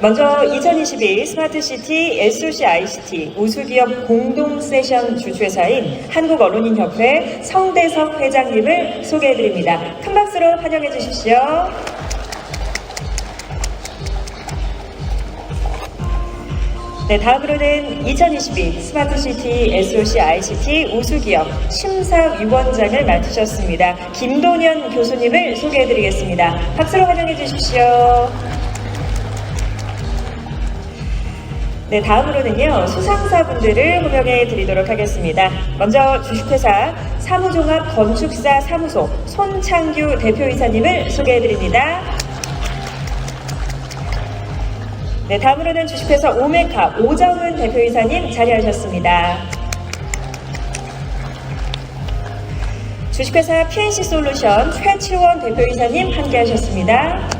먼저 2022 스마트시티 SOC ICT 우수기업 공동 세션 주최사인 한국언론인협회 성대석 회장님을 소개해드립니다. 큰 박수로 환영해 주십시오. 네, 다음으로는 2022 스마트시티 SOC ICT 우수기업 심사위원장을 맡으셨습니다. 김도년 교수님을 소개해드리겠습니다. 박수로 환영해 주십시오. 네, 다음으로는요, 수상사분들을 호명해 드리도록 하겠습니다. 먼저 주식회사 사무종합 건축사 사무소 손창규 대표이사님을 소개해 드립니다. 네, 다음으로는 주식회사 오메카 오정은 대표이사님 자리하셨습니다. 주식회사 PNC 솔루션 최치원 대표이사님 함께 하셨습니다.